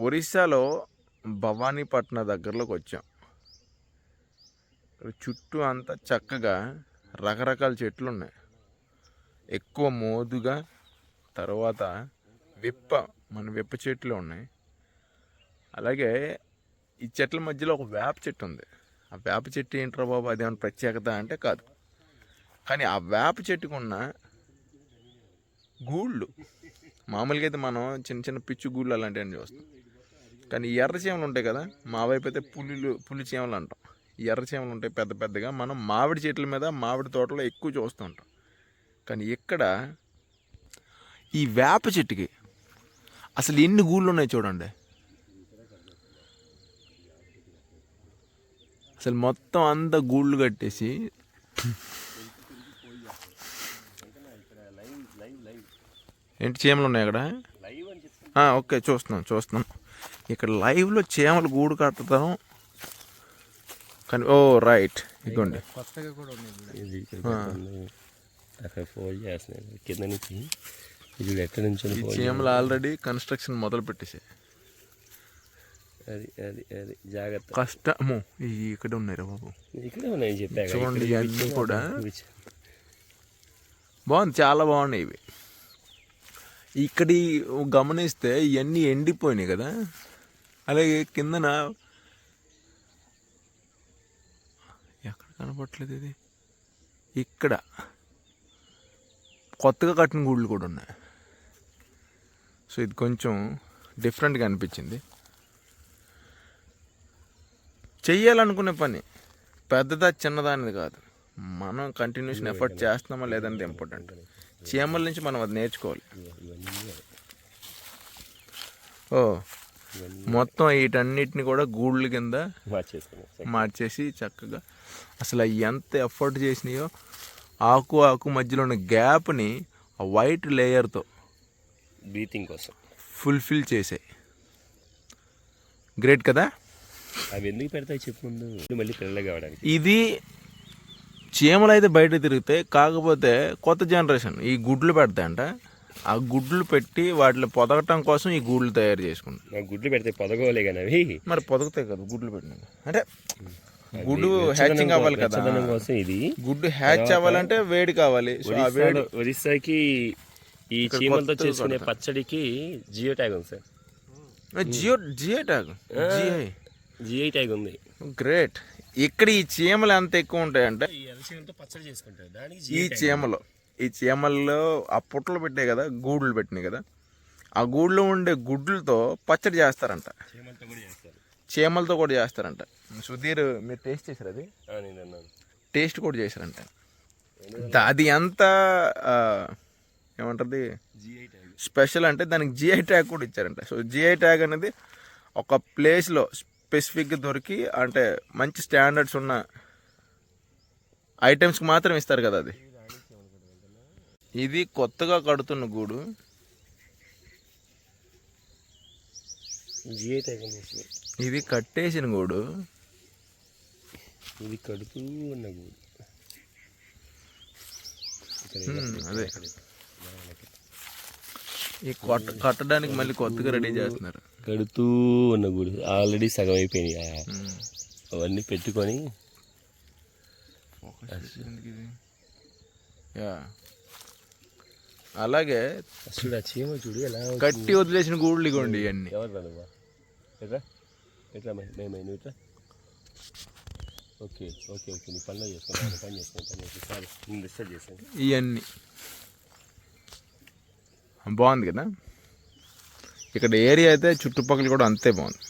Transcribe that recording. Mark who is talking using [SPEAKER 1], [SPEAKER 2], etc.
[SPEAKER 1] ఒరిస్సాలో భవానీపట్నం దగ్గరలోకి వచ్చాం. ఇక్కడ చుట్టూ అంతా చక్కగా రకరకాల చెట్లు ఉన్నాయి. ఎక్కువ మోదుగా తర్వాత విప్ప మన విప్ప చెట్లు ఉన్నాయి. అలాగే ఈ చెట్ల మధ్యలో ఒక వేప చెట్టు ఉంది. ఆ వేప చెట్టు ఏంట్రా బాబు? అదేమైనా ప్రత్యేకత అంటే కాదు. కానీ ఆ వేప చెట్టుకున్న గూళ్ళు మామూలుగా అయితే మనం చిన్న చిన్న పిచ్చు గూళ్ళు అలాంటివన్నీ చూస్తాం. కానీ ఎర్ర చీమలు ఉంటాయి కదా మా వైపు అయితే పులిలు పులి చీమలు అంటాం. ఎర్ర చీమలు ఉంటాయి పెద్ద పెద్దగా మనం మామిడి చెట్ల మీద మామిడి తోటలో ఎక్కువ చూస్తూ ఉంటాం. కానీ ఇక్కడ ఈ వేప చెట్టుకి అసలు ఎన్ని గూళ్ళు ఉన్నాయి చూడండి. అసలు మొత్తం అంతా గూళ్ళు కట్టేసి ఏంటి చీమలు ఉన్నాయి అక్కడ? ఓకే చూస్తున్నాం చూస్తున్నాం. ఇక్కడ లైవ్లో చీమలు గూడు కట్టడం. కానీ ఓ రైట్ ఇదిగోండి.
[SPEAKER 2] కొత్తగా కూడా ఉన్నాయి
[SPEAKER 3] ఇది ఇక్కడ పెట్టండి. అక్కడ ఫోల్డ్ చేస్తున్నాను. కింద నుంచి. ఇది ఎక్కడి నుంచి
[SPEAKER 1] ఈ
[SPEAKER 3] ఫోల్డ్
[SPEAKER 1] చీమలు ఆల్రెడీ కన్స్ట్రక్షన్ మొదలు పెట్టేసాయి.
[SPEAKER 3] అది అది అది. జాగ్రత్త.
[SPEAKER 1] కష్టము. ఈ ఇక్కడ ఉన్నాయి రా బాబు.
[SPEAKER 3] ఇక్కడే ఉన్నాయి చెప్పాక
[SPEAKER 1] చూడండి ఇవన్నీ కూడా. బాగుంది. చాలా బాగున్నాయి ఇవి. ఇక్కడ గమనిస్తే ఇవన్నీ ఎండిపోయినాయి కదా? అలాగే కిందన ఎక్కడ కనపట్లేదు ఇది? ఇక్కడ. కొత్తగా కట్టిన గుళ్ళు కూడా ఉన్నాయి. సో ఇది కొంచెం డిఫరెంట్గా అనిపించింది. చెయ్యాలనుకునే పని. పెద్దదా చిన్నదా అనేది కాదు. మనం కంటిన్యూషన్ ఎఫర్ట్ చేస్తున్నామా లేదనేది ఇంపార్టెంట్ చీమల నుంచి మనం అది నేర్చుకోవాలి. ఓ మొత్తం వీటన్నిటిని కూడా గూళ్ళ కింద మార్చేసి చక్కగా అసలు ఎంత ఎఫర్ట్ చేసినాయో ఆకు ఆకు మధ్యలో ఉన్న గ్యాప్ని ఆ వైట్ లేయర్తో
[SPEAKER 3] బ్రీతింగ్ కోసం.
[SPEAKER 1] ఫుల్ఫిల్ చేసాయి. గ్రేట్ కదా?
[SPEAKER 3] అవి ఎందుకు పెడతాయి చెప్పు ముందు? మళ్ళీ పిల్లలు కావడానికి.
[SPEAKER 1] ఇది చీమలు అయితే బయట తిరుగుతాయి కాకపోతే కొత్త జనరేషన్ ఈ గుడ్లు పెడతాయంట. ఆ గుడ్లు పెట్టి వాటిని పొదగటం కోసం ఈ గూళ్ళు తయారు చేసుకుంటాం
[SPEAKER 3] గుడ్లు పెడితే పొదగోలే కానీ అవి.
[SPEAKER 1] మరి పొదగుతాయి కదా గుడ్లు పెట్టినాక అంటే గుడ్డు హ్యాచింగ్ అవ్వాలి కదా.
[SPEAKER 3] కోసం ఇది.
[SPEAKER 1] గుడ్డు హ్యాచ్ అవ్వాలంటే వేడి కావాలి.
[SPEAKER 3] ఒరిస్సాకి ఈ చీమలతో చేసుకునే. పచ్చడికి జియో ట్యాగ్ ఉంది sir.
[SPEAKER 1] Geo geo tag? GI.
[SPEAKER 3] GI tag ఉంది.
[SPEAKER 1] గ్రేట్. ఇక్కడ ఈ చీమలు ఎంత ఎక్కువ ఉంటాయంటే
[SPEAKER 3] ఈ
[SPEAKER 1] చీమలు. ఈ చీమల్లో ఆ పుట్టలు పెట్టాయి కదా గూడులు పెట్టినాయి కదా ఆ గూడులో ఉండే గుడ్లతో పచ్చడి చేస్తారంట.
[SPEAKER 3] చీమలతో కూడా
[SPEAKER 1] చేస్తారంట. సుధీర్ మీరు టేస్ట్ చేశారు అది? టేస్ట్ కూడా చేశారంట. అది ఎంత ఏమంటుంది? స్పెషల్ అంటే దానికి జిఐ ట్యాగ్ కూడా ఇచ్చారంట. సో జిఐ ట్యాగ్ అనేది ఒక ప్లేస్లో స్పెసిఫిక్గా దొరికి అంటే మంచి స్టాండర్డ్స్ ఉన్న ఐటమ్స్కి మాత్రం ఇస్తారు కదా అది. ఇది కొత్తగా కడుతున్న గూడు. ఇది కట్టేసిన గూడు.
[SPEAKER 3] ఇది కడుతూ ఉన్న గూడు.
[SPEAKER 1] అదే. ఈ కొట్ట కట్టడానికి మళ్ళీ కొత్తగా రెడీ చేస్తున్నారు.
[SPEAKER 3] కడుతూ ఉన్న గూడు. ఆల్రెడీ సగం అయిపోయినాయి. అవన్నీ పెట్టుకొని
[SPEAKER 1] అలాగే
[SPEAKER 3] చూడు ఆ చీమ చూడు ఎలా.
[SPEAKER 1] కట్టి వదిలేసిన గూళ్ళు ఇగోండి ఇవన్నీ.
[SPEAKER 3] ఎవరు రా నువ్వా ఎట్లా? ఎట్లా మేము నువ్వు ఇట్లా? ఓకే ఓకే ఓకే నీ పనిలో చేసుకున్నాను పని చేసుకుని పని చేసి సారీ నేను డిస్టర్బ్ చేశాను.
[SPEAKER 1] ఇవన్నీ బాగుంది కదా? ఇక్కడ ఏరియా అయితే చుట్టుపక్కల కూడా అంతే బాగుంది.